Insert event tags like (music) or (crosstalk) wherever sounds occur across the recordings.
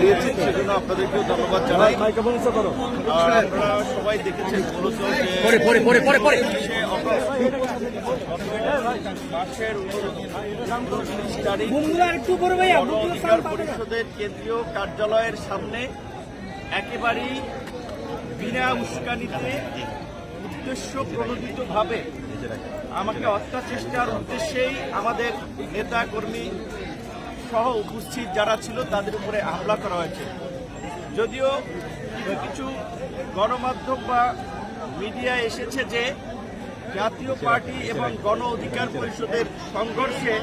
দাঁড়িয়েছেন সেজন্য আপনাদেরকেও ধন্যবাদ জানাই। আর আপনারা সবাই দেখেছেন মূলত মাসের উনত্রিশ তারিখ অধিকার পরিষদের কেন্দ্রীয় কার্যালয়ের সামনে একেবারেই বিনা উস্কানিতে উদ্দেশ্য প্রণোদিত ভাবে আমাকে হত্যা চেষ্টার উদ্দেশ্যেই আমাদের নেতা কর্মী সহ উপস্থিত যারা ছিল তাদের উপরে হামলা করা হয়েছে। যদিও কিছু গণমাধ্যম বা মিডিয়া এসেছে যে জাতীয় পার্টি এবং গণ অধিকার পরিষদের সংঘর্ষে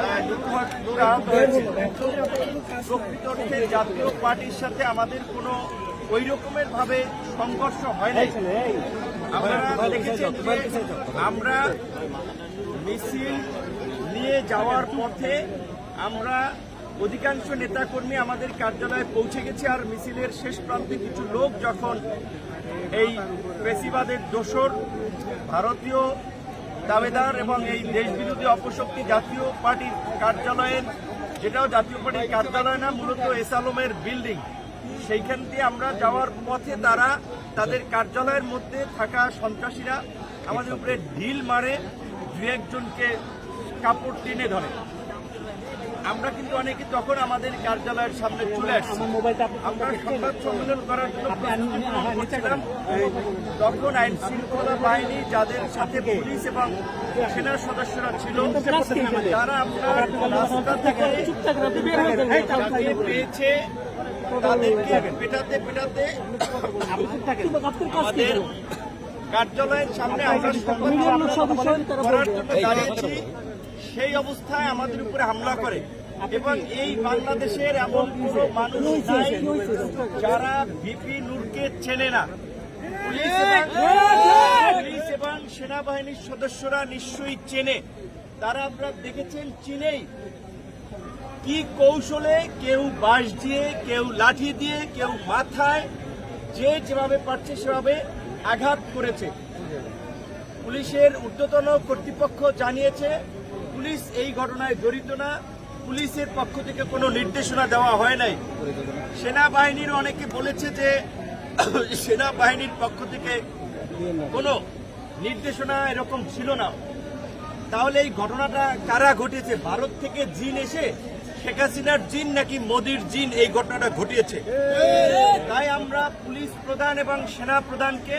আহ, লুটপাট লোক আহত হয়েছে। প্রকৃত অর্থে জাতীয় পার্টির সাথে আমাদের কোনো ওই রকমের ভাবে সংঘর্ষ হয় নাই আমরা দেখেছেন আমরা মিছিল নিয়ে যাওয়ার পথে আমরা অধিকাংশ নেতাকর্মী আমাদের কার্যালয়ে পৌঁছে গেছে আর মিছিলের শেষ প্রান্তে কিছু লোক যখন এই পেশিবাদের দোসর, ভারতীয় দাবেদার এবং এই দেশবিরোধী অপশক্তি জাতীয় পার্টির কার্যালয়ের, যেটাও জাতীয় পার্টির কার্যালয় না, মূলত এস আলমের বিল্ডিং, সেইখান দিয়ে আমরা যাওয়ার পথে তারা তাদের কার্যালয়ের মধ্যে থাকা সন্ত্রাসীরা আমাদের উপরে ঢিল মারে দু একজনকে কাপড় টেনে ধরে। আমরা কিন্তু অনেকে তখন আমাদের কার্যালয়ের সামনে চলে আসছি। আমরা সংবাদ সম্মেলন করার জন্য তখন আইন শৃঙ্খলা বাহিনী যাদের সাথে পুলিশ এবং সেনার সদস্যরা ছিল তারা আপনার রাস্তা থেকে পেয়েছে তাদেরকে পেটাতে পেটাতে আমাদের কার্যালয়ের সামনে আমরা সংবাদ সম্মেলন করার জন্য দাঁড়িয়েছি। সেই অবস্থায় আমাদের উপরে হামলা করে। এবং এই বাংলাদেশের এমন কোন মানুষ যারা বিপি নূরকে চেনে না। পুলিশ এবং সেনাবাহিনীর সদস্যরা নিশ্চয়ই চেনে। তারা আপনারা দেখেছেন চিনেই কি কৌশলে কেউ বাঁশ দিয়ে, কেউ লাঠি দিয়ে, কেউ মাথায় যে যেভাবে পারছে সেভাবে আঘাত করেছে। পুলিশের ঊর্ধ্বতন কর্তৃপক্ষ জানিয়েছে পুলিশ এই ঘটনায় জড়িত না। পুলিশের পক্ষ থেকে কোনো নির্দেশনা দেওয়া হয় নাই। সেনাবাহিনীর অনেকে বলেছে যে (coughs) সেনাবাহিনীর পক্ষ থেকে কোনো নির্দেশনা এরকম ছিল না। তাহলে এই ঘটনাটা কারা ঘটিয়েছে? ভারত থেকে জিন এসে শেখ হাসিনার জিন নাকি মোদির জিন এই ঘটনাটা ঘটিয়েছে? তাই আমরা পুলিশ প্রধান এবং সেনা প্রধানকে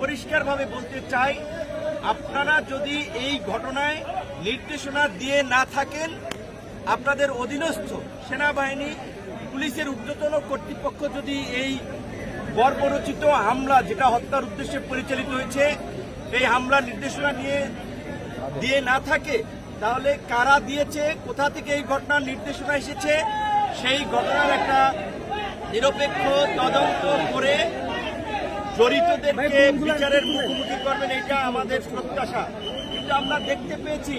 পরিষ্কারভাবে বলতে চাই, আপনারা যদি এই ঘটনায় নির্দেশনা দিয়ে না থাকেন আপনাদের অধীনস্থ সেনাবাহিনী পুলিশের ঊর্ধ্বতন কর্তৃপক্ষ যদি এই বর্বরচিত হামলা যেটা হত্যার উদ্দেশ্যে পরিচালিত হয়েছে এই হামলার নির্দেশনা নিয়ে দিয়ে না থাকে তাহলে কারা দিয়েছে কোথা থেকে এই ঘটনার নির্দেশনা এসেছে সেই ঘটনার একটা নিরপেক্ষ তদন্ত করে জড়িতদেরকে বিচারের মুখোমুখি করবেন এটা আমাদের প্রত্যাশা। আমরা দেখতে পেয়েছি,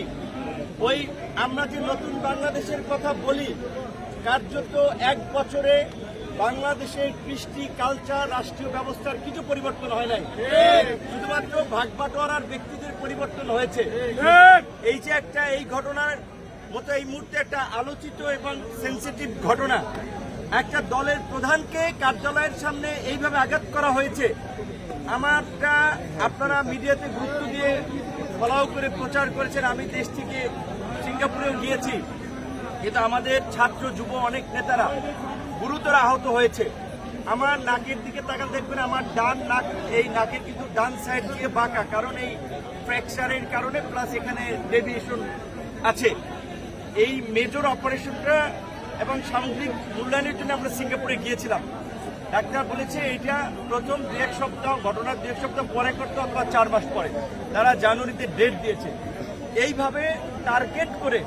ওই আমরা যে নতুন বাংলাদেশের কথা বলি, কার্যত এক বছরে বাংলাদেশের কৃষ্টি, কালচার, রাষ্ট্রীয় ব্যবস্থার কিছু পরিবর্তন হয় নাই। শুধুমাত্র ভাগ বাটোয়ারার ব্যক্তিদের পরিবর্তন হয়েছে। এই যে একটা এই ঘটনার মতো এই মুহূর্তে একটা আলোচিত এবং সেন্সিটিভ ঘটনা। একটা দলের প্রধানকে কার্যালয়ের সামনে এইভাবে আঘাত করা হয়েছে। আমারটা আপনারা মিডিয়াতে গুরুত্ব দিয়ে ফলাও করে প্রচার করেছেন। আমি দেশ থেকে সিঙ্গাপুরেও গিয়েছি। কিন্তু আমাদের ছাত্র, যুব অনেক নেতারা গুরুতর আহত হয়েছে। আমার নাকের দিকে তাকাল দেখবেন আমার ডান নাক, এই নাকের কিন্তু ডান সাইড দিয়ে বাঁকা। কারণ এই ফ্র্যাকচারের কারণে প্লাস এখানে ডেভিয়েশন আছে। এই মেজর অপারেশনটা এবং সামগ্রিক মূল্যায়নের জন্য আমরা সিঙ্গাপুরে গিয়েছিলাম। ডাক্তার বলেছে এটা প্রথম দু এক সপ্তাহ ঘটনার দু এক সপ্তাহ পরে করতে অথবা চার মাস পরে। তারা জানুয়ারিতে ডেট দিয়েছে। এইভাবে টার্গেট করে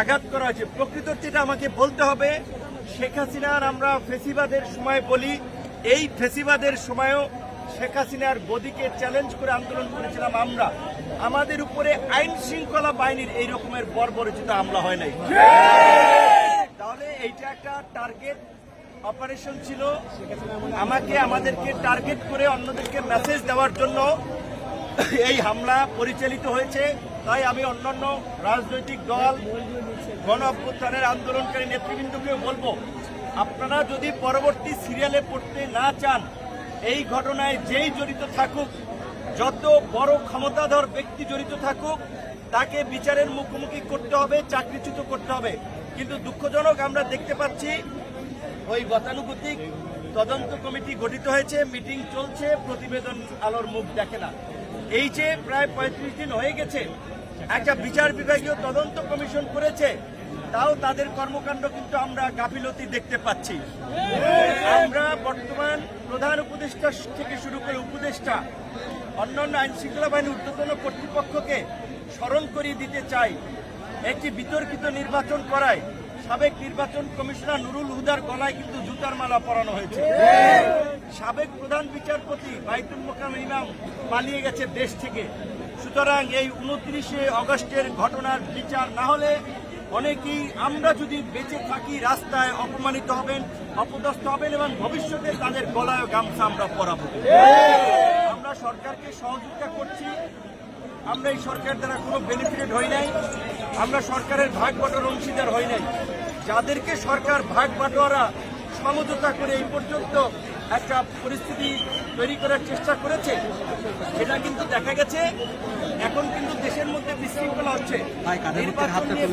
আঘাত করা হয়েছে। প্রকৃত যেটা আমাকে বলতে হবে শেখ হাসিনার আমরা ফেসিবাদের সময় বলি এই ফেসিবাদের সময়ও শেখ হাসিনার গদিকে চ্যালেঞ্জ করে আন্দোলন করেছিলাম আমরা। আমাদের উপরে আইন শৃঙ্খলা বাহিনীর এই রকমের বর্বরচিত হামলা হয় নাই। তাহলে এইটা একটা টার্গেট অপারেশন ছিল। আমাকে আমাদেরকে টার্গেট করে অন্যদেরকে মেসেজ দেওয়ার জন্য এই হামলা পরিচালিত হয়েছে। তাই আমি অন্যান্য রাজনৈতিক দল, গণ অভ্যুত্থানের আন্দোলনকারী নেতৃবৃন্দকেও বলব, আপনারা যদি পরবর্তী সিরিয়ালে পড়তে না চান, এই ঘটনায় যেই জড়িত থাকুক, যত বড় ক্ষমতাধর ব্যক্তি জড়িত থাকুক, তাকে বিচারের মুখোমুখি করতে হবে, চাকরিচ্যুত করতে হবে। কিন্তু দুঃখজনক আমরা দেখতে পাচ্ছি ওই গতানুগতিক তদন্ত কমিটি গঠিত হয়েছে, মিটিং চলছে, প্রতিবেদন আলোর মুখ দেখে না। এই যে প্রায় পঁয়ত্রিশ দিন হয়ে গেছে, একটা বিচার বিভাগীয় তদন্ত কমিশন করেছে, তাও তাদের কর্মকাণ্ড কিন্তু আমরা গাফিলতি দেখতে পাচ্ছি। আমরা বর্তমান প্রধান উপদেষ্টা থেকে শুরু করে উপদেষ্টা, অন্যান্য আইন শৃঙ্খলা বাহিনীর ঊর্ধ্বতন কর্তৃপক্ষকে স্মরণ করিয়ে দিতে চাই, একটি বিতর্কিত নির্বাচন করায়। সাবেক নির্বাচন কমিশনার নুরুল হুদার গলায় কিন্তু জুতার মালা পরানো হয়েছে। সাবেক প্রধান বিচারপতি বাইতুল মোকাম ইমাম পালিয়ে গেছে দেশ থেকে। সুতরাং এই উনত্রিশে অগস্টের ঘটনার বিচার না হলে অনেকেই আমরা যদি বেঁচে থাকি, রাস্তায় অপমানিত হবেন, অপদস্থ হবেন এবং ভবিষ্যতে তাদের গলায় গামছা আমরা পরাবো। আমরা সরকারকে সহযোগিতা করছি আমরা এই সরকার দ্বারা কোনো বেনিফিটেড হই নাই। আমরা সরকারের ভাগ বাটোয়ার অংশীদার হই নাই। যাদেরকে সরকার ভাগ বাটোয়ারা সমঝোতা করে এই পর্যন্ত একটা পরিস্থিতি তৈরি করার চেষ্টা করেছে সেটা কিন্তু দেখা গেছে। এখন কিন্তু দেশের মধ্যে বিশৃঙ্খলা হচ্ছে।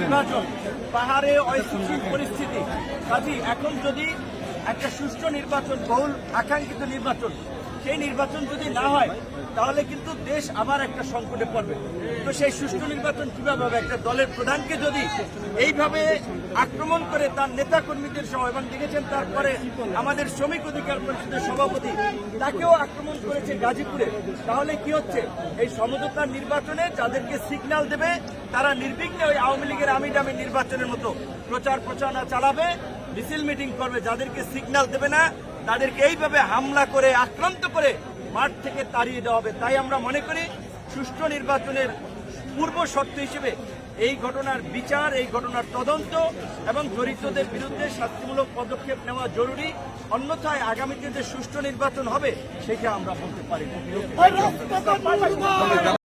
নির্বাচন পাহাড়ে অস্থিতিশীল পরিস্থিতি। কাজী এখন যদি একটা সুষ্ঠু নির্বাচন বহুল আকাঙ্ক্ষিত নির্বাচন সেই নির্বাচন যদি না হয়, তাহলে কিন্তু দেশ আবার একটা সংকটে পড়বে। তো সেই সুষ্ঠু নির্বাচন কীভাবে হবে? একটা দলের প্রধানকে যদি এইভাবে আক্রমণ করে তার নেতা কর্মীদের সহ, এবং দেখেছেন তারপরে আমাদের শ্রমিক অধিকার পরিষদের সভাপতি, তাকেও আক্রমণ করেছে গাজীপুরে, তাহলে কি হচ্ছে? এই সমঝোতার নির্বাচনে যাদেরকে সিগন্যাল দেবে, তারা নির্বিঘ্নে ওই আওয়ামী লীগের আমি ডামি নির্বাচনের মতো প্রচার প্রচারণা চালাবে। মিছিল মিটিং করবে, যাদেরকে সিগন্যাল দেবে না, তাদেরকে এইভাবে হামলা করে, আক্রান্ত করে মাঠ থেকে তাড়িয়ে দেওয়া হবে। তাই আমরা মনে করি সুষ্ঠু নির্বাচনের পূর্ব শর্ত হিসেবে এই ঘটনার বিচার, এই ঘটনার তদন্ত এবং জড়িতদের বিরুদ্ধে শাস্তিমূলক পদক্ষেপ নেওয়া জরুরি। অন্যথায় আগামীতে যে সুষ্ঠু নির্বাচন হবে, সেটা আমরা বলতে পারি।